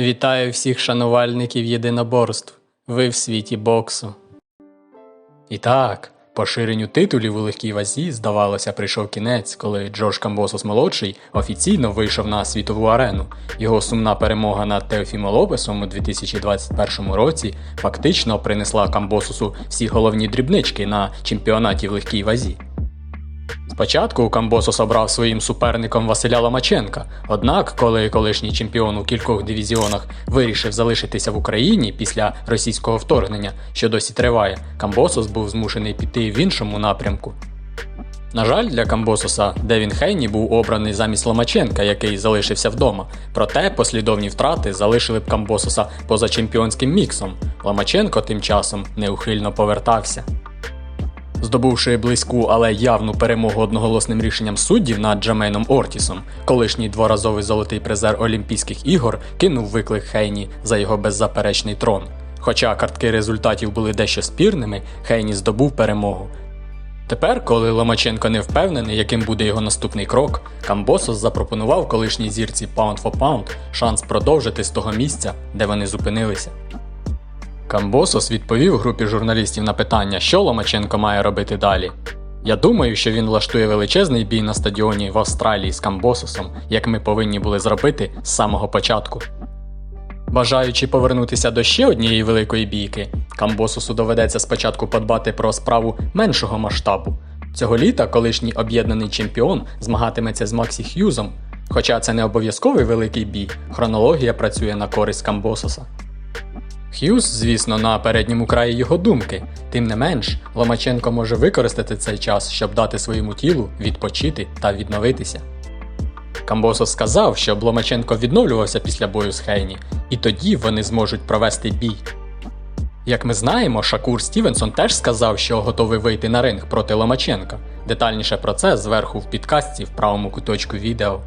Вітаю всіх шанувальників єдиноборств. Ви в світі боксу. І так, поширенню титулів у легкій вазі, здавалося, прийшов кінець, коли Джордж Камбосос молодший офіційно вийшов на світову арену. Його сумна перемога над Теофімо Лопесом у 2021 році фактично принесла Камбососу всі головні дрібнички на чемпіонаті в легкій вазі. Спочатку Камбосос обрав своїм суперником Василя Ломаченка, однак, коли колишній чемпіон у кількох дивізіонах вирішив залишитися в Україні після російського вторгнення, що досі триває, Камбосос був змушений піти в іншому напрямку. На жаль, для Камбососа Девін Хейні був обраний замість Ломаченка, який залишився вдома. Проте послідовні втрати залишили б Камбососа поза чемпіонським міксом. Ломаченко тим часом неухильно повертався. Здобувши близьку, але явну перемогу одноголосним рішенням суддів над Джамейном Ортісом, колишній дворазовий золотий призер Олімпійських ігор кинув виклик Хейні за його беззаперечний трон. Хоча картки результатів були дещо спірними, Хейні здобув перемогу. Тепер, коли Ломаченко не впевнений, яким буде його наступний крок, Камбосос запропонував колишній зірці Pound for Pound шанс продовжити з того місця, де вони зупинилися. Камбосос відповів групі журналістів на питання, що Ломаченко має робити далі. Я думаю, що він влаштує величезний бій на стадіоні в Австралії з Камбососом, як ми повинні були зробити з самого початку. Бажаючи повернутися до ще однієї великої бійки, Камбососу доведеться спочатку подбати про справу меншого масштабу. Цього літа колишній об'єднаний чемпіон змагатиметься з Максі Х'юзом. Хоча це не обов'язковий великий бій, хронологія працює на користь Камбососа. Х'юз, звісно, на передньому краї його думки. Тим не менш, Ломаченко може використати цей час, щоб дати своєму тілу відпочити та відновитися. Камбосос сказав, щоб Ломаченко відновлювався після бою з Хейні, і тоді вони зможуть провести бій. Як ми знаємо, Шакур Стівенсон теж сказав, що готовий вийти на ринг проти Ломаченка. Детальніше про це зверху в підкастці в правому куточку відео.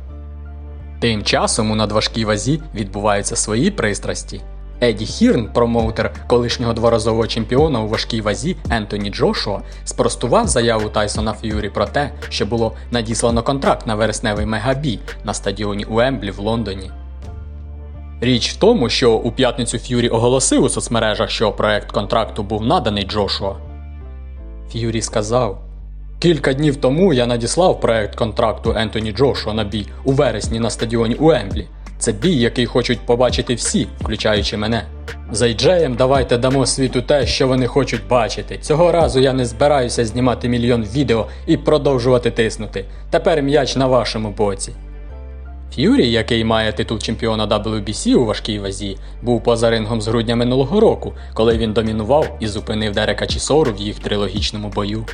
Тим часом у надважкій вазі відбуваються свої пристрасті. Еді Хірн, промоутер колишнього дворазового чемпіона у важкій вазі Ентоні Джошуа, спростував заяву Тайсона Ф'юрі про те, що було надіслано контракт на вересневий мегабій на стадіоні Уемблі в Лондоні. Річ в тому, що у п'ятницю Ф'юрі оголосив у соцмережах, що проект контракту був наданий Джошуа. Ф'юрі сказав: Кілька днів тому я надіслав проект контракту Ентоні Джошуа на бій у вересні на стадіоні Уемблі. Це бій, який хочуть побачити всі, включаючи мене. За Іджеєм давайте дамо світу те, що вони хочуть бачити. Цього разу я не збираюся знімати мільйон відео і продовжувати тиснути. Тепер м'яч на вашому боці. Ф'юрі, який має титул чемпіона WBC у важкій вазі, був поза рингом з грудня минулого року, коли він домінував і зупинив Дерека Чісору в їх трилогічному бою.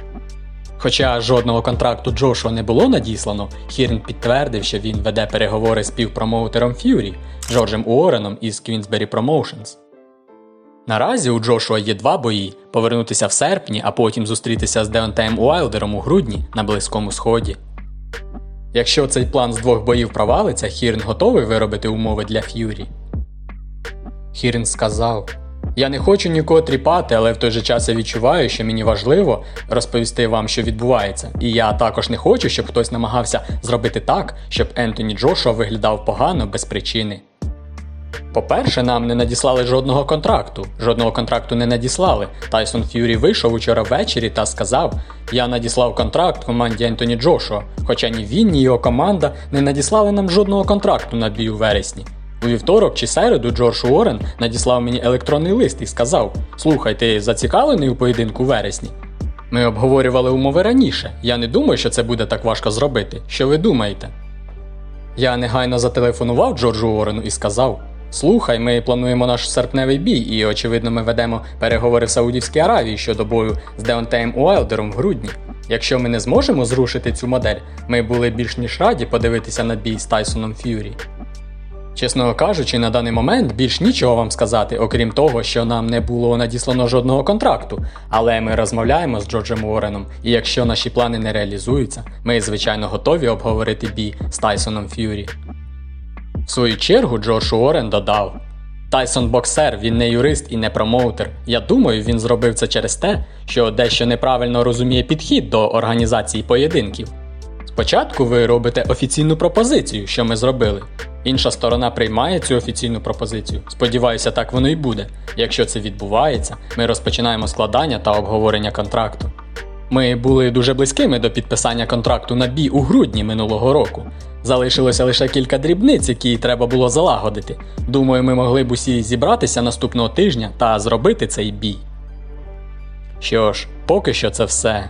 Хоча жодного контракту Джошуа не було надіслано, Хірн підтвердив, що він веде переговори з півпромоутером Ф'юрі Джорджем Уореном із Queensberry Promotions. Наразі у Джошуа є два бої: повернутися в серпні, а потім зустрітися з Деонтеєм Уайлдером у грудні на Близькому Сході. Якщо цей план з двох боїв провалиться, Хірн готовий виробити умови для Ф'юрі. Хірн сказав: Я не хочу нікого тріпати, але в той же час я відчуваю, що мені важливо розповісти вам, що відбувається. І я також не хочу, щоб хтось намагався зробити так, щоб Ентоні Джошуа виглядав погано без причини. По-перше, нам не надіслали жодного контракту. Жодного контракту не надіслали. Тайсон Ф'юрі вийшов учора ввечері та сказав: Я надіслав контракт команді Ентоні Джошуа, хоча ні він, ні його команда не надіслали нам жодного контракту на бій у вересні. У вівторок чи середу Джордж Уоррен надіслав мені електронний лист і сказав: Слухай, ти зацікавлений у поєдинку вересні? Ми обговорювали умови раніше. Я не думаю, що це буде так важко зробити. Що ви думаєте? Я негайно зателефонував Джорджу Уоррену і сказав: Слухай, ми плануємо наш серпневий бій, і, очевидно, ми ведемо переговори в Саудівській Аравії щодо бою з Деонтеєм Уайлдером в грудні. Якщо ми не зможемо зрушити цю модель, ми були більш ніж раді подивитися на бій з Тайсоном Ф'юрі. Чесно кажучи, на даний момент більш нічого вам сказати, окрім того, що нам не було надіслано жодного контракту. Але ми розмовляємо з Джорджем Уореном, і якщо наші плани не реалізуються, ми звичайно готові обговорити бій з Тайсоном Ф'юрі. В свою чергу Джордж Уоррен додав: Тайсон боксер, він не юрист і не промоутер. Я думаю, він зробив це через те, що дещо неправильно розуміє підхід до організації поєдинків. Спочатку ви робите офіційну пропозицію, що ми зробили. Інша сторона приймає цю офіційну пропозицію. Сподіваюся, так воно і буде. Якщо це відбувається, ми розпочинаємо складання та обговорення контракту. Ми були дуже близькими до підписання контракту на бій у грудні минулого року. Залишилося лише кілька дрібниць, які треба було залагодити. Думаю, ми могли б усі зібратися наступного тижня та зробити цей бій. Що ж, поки що це все.